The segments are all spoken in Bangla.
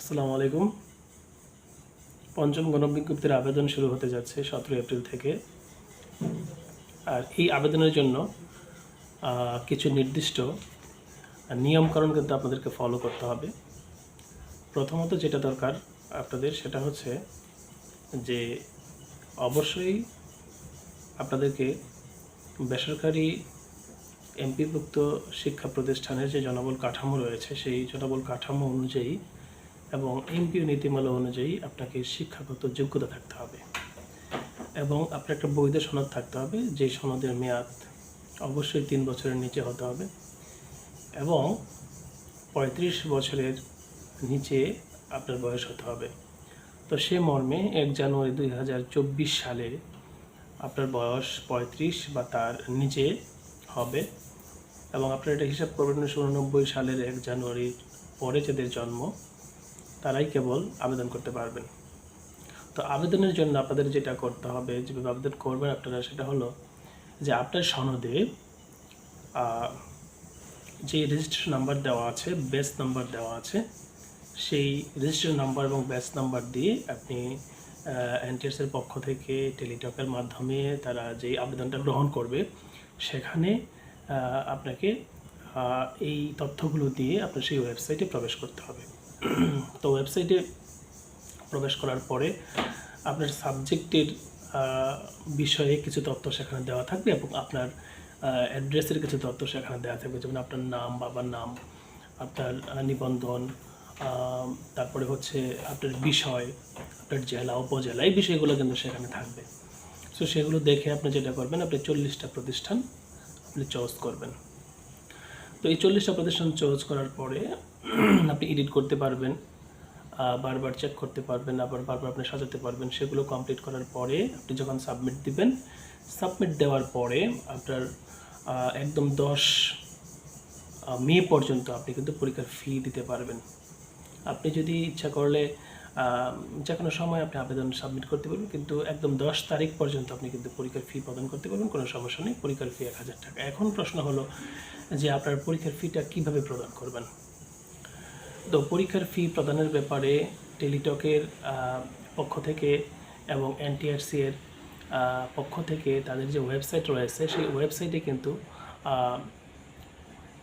আসসালামু আলাইকুম। পঞ্চম গণবিজ্ঞপ্তির আবেদন শুরু হতে যাচ্ছে সতেরো এপ্রিল থেকে। আর এই আবেদনের জন্য কিছু নির্দিষ্ট নিয়মকানুন কিন্তু আপনাদেরকে ফলো করতে হবে। প্রথমত যেটা দরকার আপনাদের, সেটা হচ্ছে যে অবশ্যই আপনাদেরকে বেসরকারি এমপিভুক্ত শিক্ষা প্রতিষ্ঠানের যে জনবল কাঠামো রয়েছে, সেই জনবল কাঠামো অনুযায়ী এবং এমপিও নীতিমালা অনুযায়ী আপনাকে শিক্ষাগত যোগ্যতা থাকতে হবে এবং আপনার একটা বৈধ সনদ থাকতে হবে, যে সনদের মেয়াদ অবশ্যই তিন বছরের নিচে হতে হবে এবং পঁয়ত্রিশ বছরের নিচে আপনার বয়স হতে হবে। তো সে মর্মে এক জানুয়ারি দুই হাজার চব্বিশ সালে আপনার বয়স পঁয়ত্রিশ বা তার নিচে হবে এবং আপনারা এটা হিসাব করবেন উননব্বই সালের এক জানুয়ারির পরে যাদের জন্ম তারাই কেবল আবেদন করতে পারবেন। তো আবেদনের জন্য আপনাদের যেটা করতে হবে, যেভাবে আবেদন করবেন আপনারা, সেটা হলো যে আপনার সনদে যে রেজিস্ট্রেশন নাম্বার দেওয়া আছে বেস নাম্বার দেওয়া আছে, সেই রেজিস্ট্রেশন নাম্বার এবং ব্যাচ নাম্বার দিয়ে আপনি এনটিএসের পক্ষ থেকে টেলিটকের মাধ্যমে তারা যেই আবেদনটা গ্রহণ করবে, সেখানে আপনাকে এই তথ্যগুলো দিয়ে আপনার সেই ওয়েবসাইটে প্রবেশ করতে হবে। তো ওয়েবসাইটে প্রবেশ করার পরে আপনার সাবজেক্টের বিষয়ে কিছু তথ্য সেখানে দেওয়া থাকবে এবং আপনার অ্যাড্রেসের কিছু তথ্য সেখানে দেওয়া থাকবে। যেমন আপনার নাম, বাবার নাম, আপনার নিবন্ধন তারপরে হচ্ছে আপনার বিষয়, আপনার জেলা, উপজেলা, এই বিষয়গুলো কিন্তু সেখানে থাকবে। সো সেগুলো দেখে আপনি যেটা করবেন, আপনি চল্লিশটা প্রতিষ্ঠান আপনি চয়েস করবেন। তো এই চল্লিশটা প্রতিষ্ঠান চয়েস করার পরে আপনি এডিট করতে পারবেন বারবার চেক করতে পারবেন, আবার বারবার আপনি সাজাতে পারবেন, সেগুলো কমপ্লিট করার পরে আপনি যখন সাবমিট দিবেন সাবমিট দেওয়ার পরে আপনার একদম দশ মে পর্যন্ত আপনি কিন্তু পরীক্ষার ফি দিতে পারবেন। আপনি যদি ইচ্ছা করলে যে কোনো সময় আপনি আবেদন সাবমিট করতে পারবেন, কিন্তু একদম দশ তারিখ পর্যন্ত আপনি কিন্তু পরীক্ষার ফি প্রদান করতে পারবেন, কোনো সমস্যা নেই, পরীক্ষার ফি এক হাজার টাকা। এখন প্রশ্ন হলো যে আপনার পরীক্ষার ফিটা কীভাবে প্রদান করবেন? তো পরীক্ষার ফি প্রদানের ব্যাপারে টেলিটকের পক্ষ থেকে এবং এনটিআরসি এর পক্ষ থেকে তাদের যে ওয়েবসাইট রয়েছে, সেই ওয়েবসাইটে কিন্তু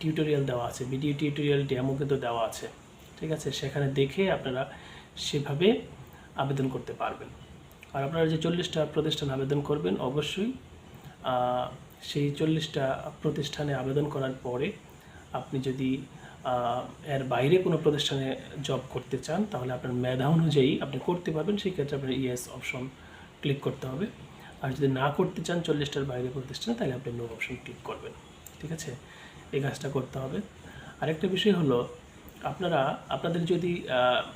টিউটোরিয়াল দেওয়া আছে ভিডিও টিউটোরিয়াল ডেমো কিন্তু দেওয়া আছে। ঠিক আছে? সেখানে দেখে আপনারা সেভাবে আবেদন করতে পারবেন। আর আপনারা যে চল্লিশটা প্রতিষ্ঠান আবেদন করবেন, অবশ্যই সেই চল্লিশটা প্রতিষ্ঠানে আবেদন করার পরে আপনি যদি এর বাইরে কোনো প্রতিষ্ঠানে জব করতে চান, তাহলে আপনার মেধা অনুযায়ী আপনি করতে পারবেন। সেই ক্ষেত্রে আপনার ইয়েস অপশন ক্লিক করতে হবে। আর যদি না করতে চান চল্লিশটার বাইরে প্রতিষ্ঠানে, তাহলে আপনি নো অপশন ক্লিক করবেন। ঠিক আছে? এই কাজটা করতে হবে। আরেকটা বিষয় হলো, আপনারা, আপনাদের যদি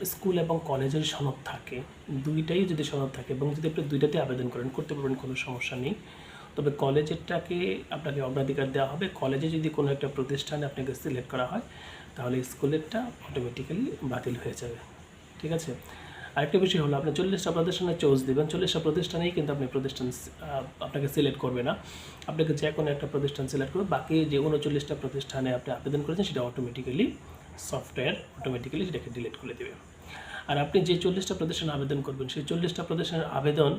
স্কুল এবং কলেজের সনদ থাকে, দুইটাই যদি সনদ থাকে এবং যদি আপনি দুইটাতে আবেদন করেন, করতে পারবেন, কোনো সমস্যা নেই। তবে কলেজেরটাকে আপনাকে অগ্রাধিকার দেওয়া হবে। কলেজে যদি কোনো একটা প্রতিষ্ঠানে আপনাকে সিলেক্ট করা হয় তাহলে স্কুলেরটা অটোমেটিক্যালি বাতিল হয়ে যাবে। ঠিক আছে? আরেকটা বিষয় হলো, আপনি চল্লিশটা প্রতিষ্ঠানে চোজ দেবেন। চল্লিশটা প্রতিষ্ঠানেই কিন্তু আপনি প্রতিষ্ঠান আপনাকে সিলেক্ট করবে না। আপনাকে যে কোনো একটা প্রতিষ্ঠান সিলেক্ট করবে বাকি যে উনচল্লিশটা প্রতিষ্ঠানে আপনি আবেদন করেছেন, সেটা অটোমেটিক্যালি সফটওয়্যার অটোমেটিক্যালি সেটাকে ডিলিট করে দেবে। আর আপনি যে চল্লিশটা প্রতিষ্ঠানে আবেদন করবেন, সেই চল্লিশটা প্রতিষ্ঠানের আবেদন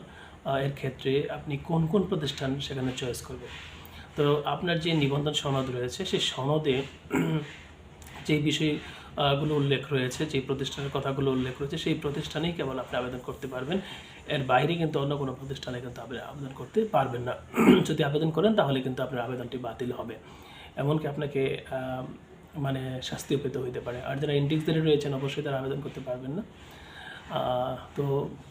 এর ক্ষেত্রে আপনি কোন কোন প্রতিষ্ঠান সেখানে চয়েস করবেন? তো আপনার যে নিবন্ধন সনদ রয়েছে, সেই সনদে যে বিষয়গুলো উল্লেখ রয়েছে যে প্রতিষ্ঠানের কথাগুলো উল্লেখ রয়েছে, সেই প্রতিষ্ঠানেই কেবল আপনি আবেদন করতে পারবেন। এর বাইরে কিন্তু অন্য কোনো প্রতিষ্ঠানে কিন্তু আপনি আবেদন করতে পারবেন না। যদি আবেদন করেন, তাহলে কিন্তু আপনার আবেদনটি বাতিল হবে। এমনকি আপনাকে মানে শাস্তিও পেতে হইতে পারে। আর যারা ইন্ডিক্সদের রয়েছেন, অবশ্যই তারা আবেদন করতে পারবেন না। তো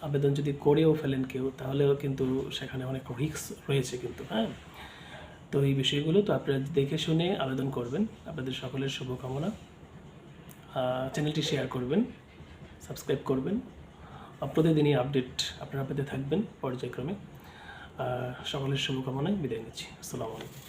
আবেদন যদি করেও ফেলেন কেউ, তাহলেও কিন্তু সেখানে অনেক রিস্ক রয়েছে কিন্তু হ্যাঁ? তো এই বিষয়গুলো তো আপনারা দেখে শুনে আবেদন করবেন। আপনাদের সকলের শুভকামনা। চ্যানেলটি শেয়ার করবেন, সাবস্ক্রাইব করবেন। প্রতিদিনই আপডেট আপনারা পেতে থাকবেন পর্যায়ক্রমে। সকলের শুভকামনায় বিদায় নিচ্ছি। আসসালামু আলাইকুম।